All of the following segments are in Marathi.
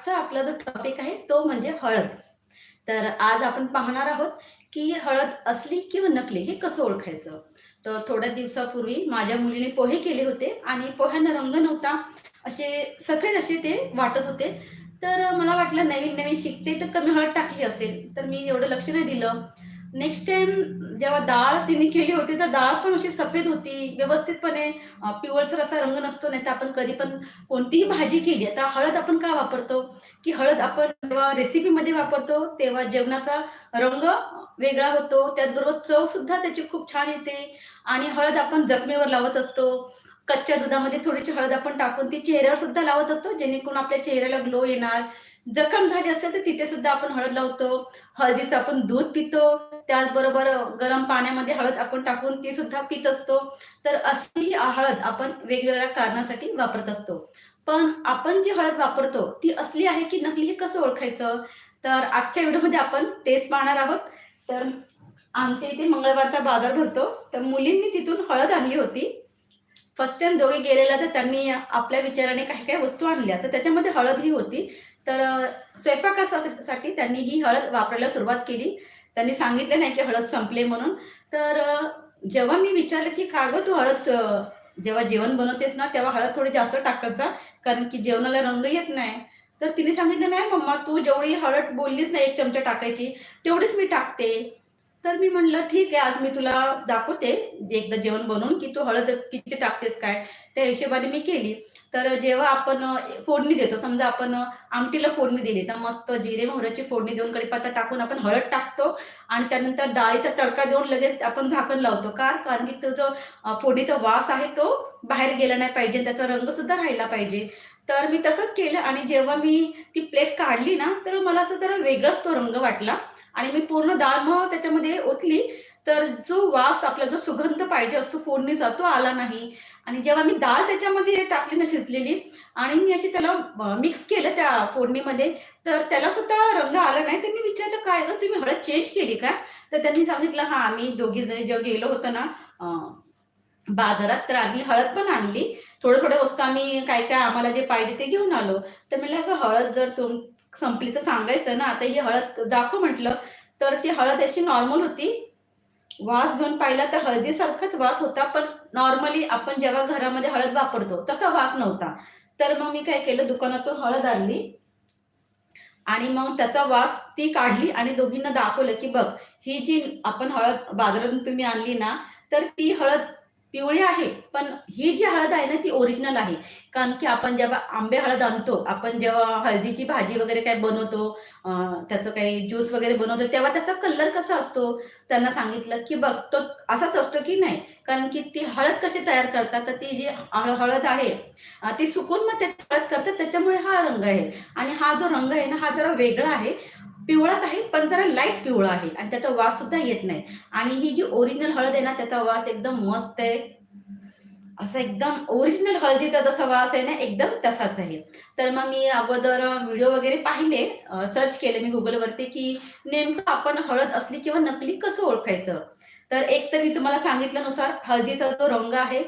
आजचा आपला जो टॉपिक आहे तो म्हणजे हळद. तर आज आपण पाहणार आहोत की हळद असली किंवा नकली हे कसं ओळखायचं? तर थोड्या दिवसापूर्वी माझ्या मुलीने पोहे केले होते आणि पोह्यांना रंग नव्हता. असे सफेद असे ते वाटत होते. तर मला वाटलं नवीन नवीन शिकते तर कमी हळद टाकली असेल. तर मी एवढं लक्ष नाही दिलं. नेक्स्ट टाइम जेव्हा डाळ तिने केली होती तर डाळ पण अशी सफेद होती. व्यवस्थितपणे पिवळसर असा रंग नसतो नाही तर आपण कधी पण कोणतीही भाजी केली आता हळद आपण का वापरतो? की हळद आपण जेव्हा रेसिपीमध्ये वापरतो तेव्हा जेवणाचा रंग वेगळा होतो. त्याचबरोबर चव सुद्धा त्याची खूप छान येते. आणि हळद आपण जखमेवर लावत असतो. कच्च्या दुधामध्ये थोडीशी हळद आपण टाकून ती चेहऱ्यावर सुद्धा लावत असतो जेणेकरून आपल्या चेहऱ्याला ग्लो येणार. जखम झाली असेल तर तिथे सुद्धा आपण हळद लावतो. हळदीचं आपण दूध पितो. त्याचबरोबर गरम पाण्यामध्ये हळद आपण टाकून ती सुद्धा पित असतो. तर अशी हळद आपण वेगवेगळ्या कारणासाठी वापरत असतो. पण आपण जी हळद वापरतो ती असली आहे की नकली हे कसं ओळखायचं? तर आजच्या व्हिडिओमध्ये आपण तेच पाहणार आहोत. तर आमच्या इथे मंगळवारचा बाजार भरतो. तर मुलींनी तिथून हळद आणली होती. फर्स्ट टाइम दोघे गेलेला तर त्यांनी आपल्या विचाराने काही काही वस्तू आणल्या. तर त्याच्यामध्ये हळद ही होती. तर स्वयंपाकासाठी त्यांनी ही हळद वापरायला सुरुवात केली. त्यांनी सांगितलं नाही की हळद संपले म्हणून. तर जेव्हा मी विचारलं की का गं तू हळद जेव्हा जेवण बनवतेस ना तेव्हा हळद थोडी जास्त टाकत जा कारण की जेवणाला रंग येत नाही. तर तिने सांगितलं नाही मम्मा तू जेवढी हळद बोललीस ना एक चमचा टाकायची तेवढीच मी टाकते. तर मी म्हणलं ठीक आहे आज मी तुला दाखवते एकदा जेवण बनवून की तू हळद किती टाकतेस काय? त्या हिशोबाने मी केली. तर जेव्हा आपण फोडणी देतो समजा आपण आमटीला फोडणी दिली तर मस्त जिरे मोहऱ्याची फोडणी देऊन कडीपत्ता टाकून आपण हळद टाकतो आणि त्यानंतर डाळीचा तडका देऊन लगेच आपण झाकण लावतो. का कारण की तो जो फोडणीचा वास आहे तो बाहेर गेला नाही पाहिजे त्याचा रंग सुद्धा राहिला पाहिजे. तर मी तसंच केलं आणि जेव्हा मी ती प्लेट काढली ना तर मला असं जरा वेगळाच तो रंग वाटला. आणि मी पूर्ण डाळ मग त्याच्यामध्ये ओतली तर जो वास आपला जो सुगंध पाहिजे असतो फोडणीचा तो आला नाही. आणि जेव्हा मी डाळ त्याच्यामध्ये टाकली ना शिजलेली आणि मी अशी त्याला मिक्स केलं त्या फोडणीमध्ये तर त्याला सुद्धा रंग आला नाही. तर मी विचारलं काय ग तुम्ही हळद चेंज केली का? तर त्यांनी सांगितलं हा आम्ही दोघी जणी जेव्हा गेलो होतो ना बाजारात तर आम्ही हळद पण आणली थोडं थोडं वस्तू आम्ही काय काय आम्हाला जे पाहिजे ते घेऊन आलो. तर मी का हळद जर तुम संपली तर सांगायचं ना. आता ही हळद दाखव म्हटलं. तर ती हळद अशी नॉर्मल होती. वास घेऊन पाहिला तर हळदीसारखाच वास होता. पण नॉर्मली आपण जेव्हा घरामध्ये हळद वापरतो तसा वास नव्हता. तर मग मी काय केलं दुकानातून हळद आणली. आणि मग त्याचा वास ती काढली आणि दोघींना दाखवलं की बघ ही जी आपण हळद बाजारातून तुम्ही आणली ना तर ती हळद पिवळी आहे पण ही जी हळद आहे ना ती ओरिजिनल आहे. कारण की आपण जेव्हा आंबे हळद आणतो आपण जेव्हा हळदीची भाजी वगैरे काय बनवतो त्याचं काही ज्यूस वगैरे बनवतो तेव्हा त्याचा कलर कसा असतो? त्यांना सांगितलं की बघ तो असाच असतो की नाही? कारण की ती हळद कशी तयार करतात तर ती जी हळद आहे ती सुकून मग त्याची हळद करतात त्याच्यामुळे हा रंग आहे. आणि हा जो रंग आहे ना हा जरा वेगळा आहे. पिवळाच आहे पण जरा लाइट पिवळा आहे आणि त्याचा वास सुद्धा येत नाही. आणि ही जी ओरिजिनल हळद आहे ना त्याचा वास एकदम मस्त आहे. असा एकदम ओरिजिनल हळदीचा जसा वास आहे ना एकदम तसाच आहे. तर मग मी अगोदर व्हिडिओ वगैरे पाहिले सर्च केले मी गुगलवरती की नेमकं आपण हळद असली किंवा नकली कसं ओळखायचं? तर एक तर मी तुम्हाला सांगितल्यानुसार हळदीचा जो रंग आहे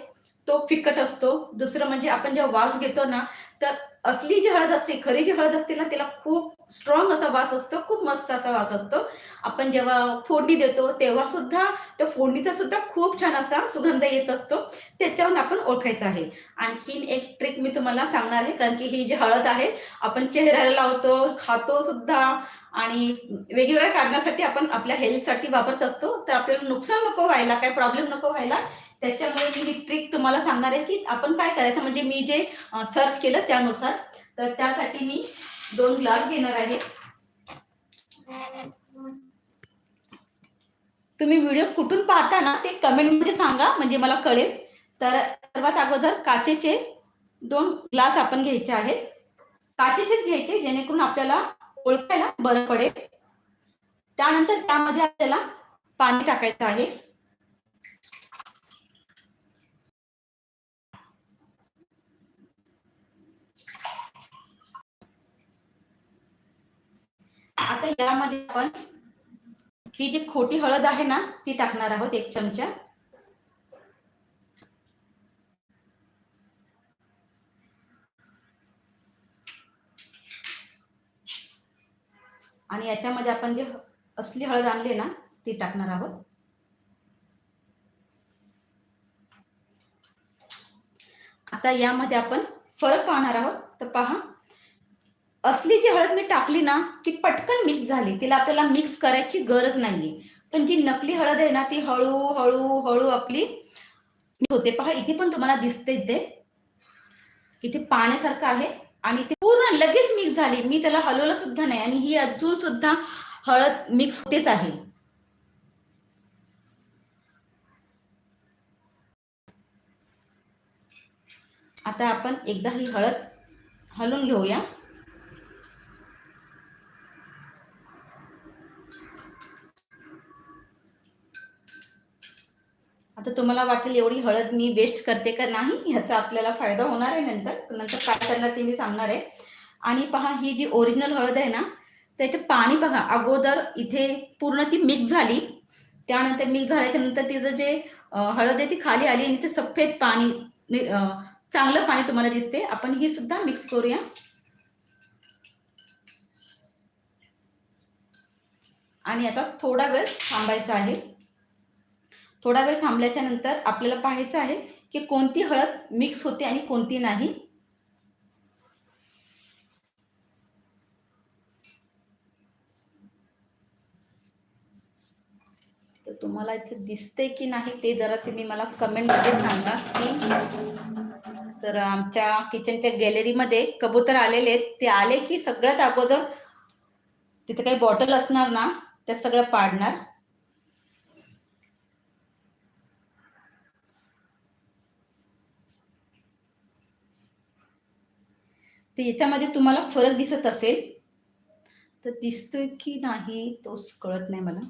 तो फिकट असतो. दुसरं म्हणजे आपण जेव्हा वास घेतो ना तर असली जी हळद असते खरी जी हळद असते ना तिला खूप स्ट्रॉंग असा वास असतो खूप मस्त असा वास असतो. आपण जेव्हा फोडणी देतो तेव्हा सुद्धा त्या फोडणीचा सुद्धा खूप छान असा सुगंध येत असतो. त्याच्यावर आपण ओळखायचं आहे. आणखीन एक ट्रिक मी तुम्हाला सांगणार आहे कारण की ही जी हळद आहे आपण चेहऱ्याला लावतो खातो सुद्धा आणि वेगवेगळ्या कारणासाठी आपण आपल्या हेल्थसाठी वापरत असतो. तर आपल्याला नुकसान नको व्हायला काय प्रॉब्लेम नको व्हायला त्याच्यामुळे मी ही ट्रिक तुम्हाला सांगणार आहे की आपण काय करायचं? म्हणजे मी जे सर्च केलं त्यानुसार तर त्यासाठी मी दोन ग्लास घेणार आहे. तुम्ही व्हिडिओ कुठून पाहता ना ते कमेंटमध्ये सांगा म्हणजे मला कळेल. तर सर्वात अगोदर काचेचे दोन ग्लास आपण घ्यायचे आहेत. काचेचेच घ्यायचे जेणेकरून आपल्याला ओळखायला बरं पडेल. त्यानंतर त्यामध्ये आपल्याला पाणी टाकायचं आहे. आता यामध्ये आपण ही जी खोटी हळद आहे ना ती टाकणार आहोत एक चमचा. आणि याच्यामध्ये आपण जे असली हळद आणली ना ती टाकणार आहोत. आता यामध्ये आपण फरक पाहणार आहोत. तर पहा असली जी हळद मी टाकली ना ती पटकन मिक्स झाली. तिला आपल्याला मिक्स करायची गरज नाहीये. पण जी नकली हळद आहे ना ती हळू हळू हळू आपली होते. पहा इथे पण तुम्हाला दिसते इथे इथे पाण्यासारखं आहे आणि ते पूर्ण लगेच मिक्स झाली. मी त्याला हलवलं सुद्धा नाही आणि ही अजून सुद्धा हळद मिक्स होतेच आहे. आता आपण एकदा ही हळद हलवून घेऊया. आता तुम्हाला वाटेल एवढी हळद मी वेस्ट करते का नाही याचा आपल्याला फायदा होणार आहे नंतर. नंतर काय करणार ते मी सांगणार आहे. आणि पहा ही जी ओरिजिनल हळद आहे ना त्याचं पाणी बघा अगोदर इथे पूर्ण ती मिक्स झाली. त्यानंतर मिक्स झाल्याच्यानंतर तिचं जे हळद आहे ती खाली आली आणि ते सफेद पाणी चांगलं पाणी तुम्हाला दिसते. आपण ही सुद्धा मिक्स करूया. आणि आता थोडा वेळ थांबायचा आहे. थोडा वेळ थांबल्याच्या नंतर आपल्याला पाहायचं आहे की कोणती हळद मिक्स होते आणि कोणती नाही. तर तुम्हाला इथे दिसते की नाही ते जरा तुम्ही मला कमेंटमध्ये सांगा की तर आमच्या किचनच्या गॅलरीमध्ये कबूतर आलेले आहेत. ते आले की सगळ्यात अगोदर तिथे काही बॉटल असणार ना त्या सगळं पाडणार. तर याच्यामध्ये तुम्हाला फरक दिसत असेल. तर दिसतोय की नाही तोच कळत नाही मला.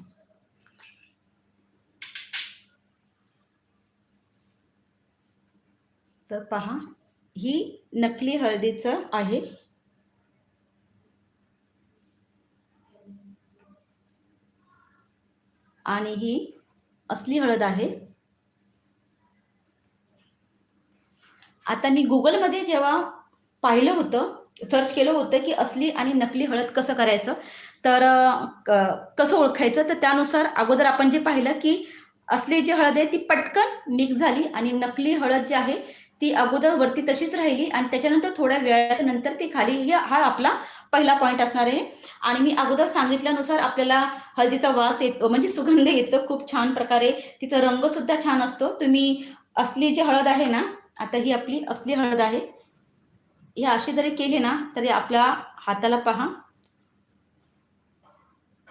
तर पहा ही नकली हळदीचं आहे. आणि ही असली हळद आहे. आता मी गुगलमध्ये जेव्हा पाहिलं होतं सर्च केलं होतं की असली आणि नकली हळद कसं करायचं. तर कसं ओळखायचं? तर त्यानुसार अगोदर आपण जे पाहिलं की असली जी हळद आहे ती पटकन मिक्स झाली आणि नकली हळद जी आहे ती अगोदर वरती तशीच राहिली आणि त्याच्यानंतर थोड्या वेळाच्या नंतर ती खाली ही हा आपला पहिला पॉईंट असणार आहे. आणि मी अगोदर सांगितल्यानुसार आपल्याला हळदीचा वास येतो म्हणजे सुगंध येतो खूप छान प्रकारे. तिचा रंग सुद्धा छान असतो. तुम्ही असली जी हळद आहे ना आता ही आपली असली हळद आहे हे अशी जरी केली ना तरी आपल्या हाताला पहा.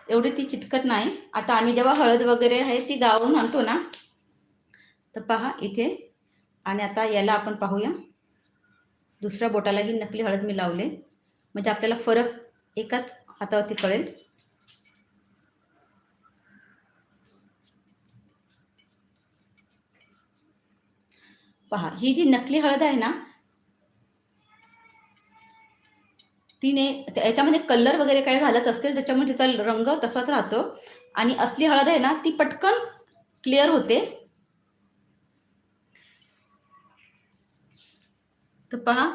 एवढी ती चिटकत नाही. आता आम्ही जेव्हा हळद वगैरे आहे ती गावून आणतो ना तर पहा इथे. आणि आता याला आपण पाहूया. दुसऱ्या बोटाला ही नकली हळद मी लावले. म्हणजे आपल्याला फरक एकाच हातावरती कळेल. पहा ही जी नकली हळद आहे ना तिने याच्यामध्ये कलर वगैरे काय घालत असतील त्याच्यामुळे तिचा रंग तसाच राहतो. आणि असली हळद आहे ना ती पटकन क्लिअर होते. तर पहा.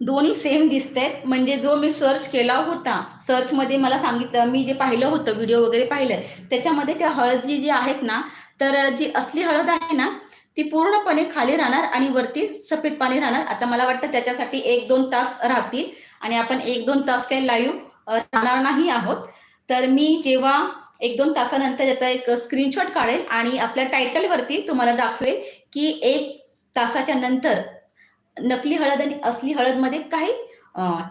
दोन्ही सेम दिसतायत म्हणजे जो मी सर्च केला होता सर्चमध्ये मला सांगितलं मी जे पाहिलं होतं व्हिडिओ वगैरे पाहिलं त्याच्यामध्ये त्या हळदी जी आहेत ना तर जी असली हळद आहे ना ती पूर्णपणे खाली राहणार आणि वरती सफेद पाणी राहणार. आता मला वाटतं त्याच्यासाठी एक दोन तास राहतील. आणि आपण एक दोन तास काही लाईव्ह राहणार नाही आहोत. तर मी जेव्हा एक दोन तासानंतर याचा एक स्क्रीनशॉट काढेल आणि आपल्या टायटलवरती तुम्हाला दाखवेल की एक तासाच्या नंतर नकली हळद आणि असली हळदमध्ये काही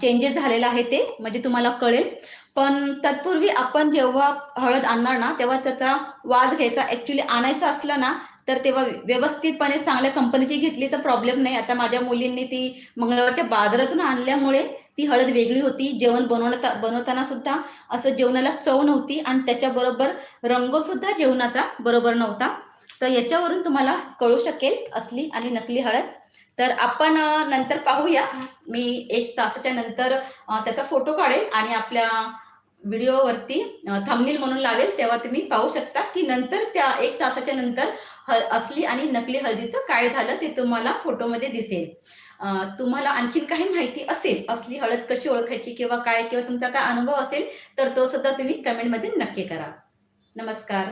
चेंजेस झालेला आहे ते म्हणजे तुम्हाला कळेल. पण तत्पूर्वी आपण जेव्हा हळद आणणार ना तेव्हा त्याचा वाद घ्यायचा ऍक्च्युली आणायचा असला ना तर तेव्हा व्यवस्थितपणे चांगल्या कंपनीची घेतली तर प्रॉब्लेम नाही. आता माझ्या मुलींनी ती मंगळवारच्या बाजारातून आणल्यामुळे ती हळद वेगळी होती. जेवण बनवता बनवताना सुद्धा असं जेवणाला चव नव्हती आणि त्याच्याबरोबर रंगसुद्धा जेवणाचा बरोबर नव्हता. तर याच्यावरून तुम्हाला कळू शकेल असली आणि नकली हळद. तर आपण नंतर पाहूया. मी एक तासाच्या नंतर त्याचा फोटो काढेल आणि आपल्या व्हिडिओवरती थांबलील म्हणून लावेल. तेव्हा तुम्ही पाहू शकता की नंतर त्या एक तासाच्या नंतर असली आणि नकली हळदीचं काय झालं ते तुम्हाला फोटोमध्ये दिसेल. तुम्हाला आणखीन काही माहिती असेल असली हळद कशी ओळखायची किंवा काय किंवा तुमचा काय अनुभव असेल तर तो सुद्धा तुम्ही कमेंटमध्ये नक्की करा. नमस्कार.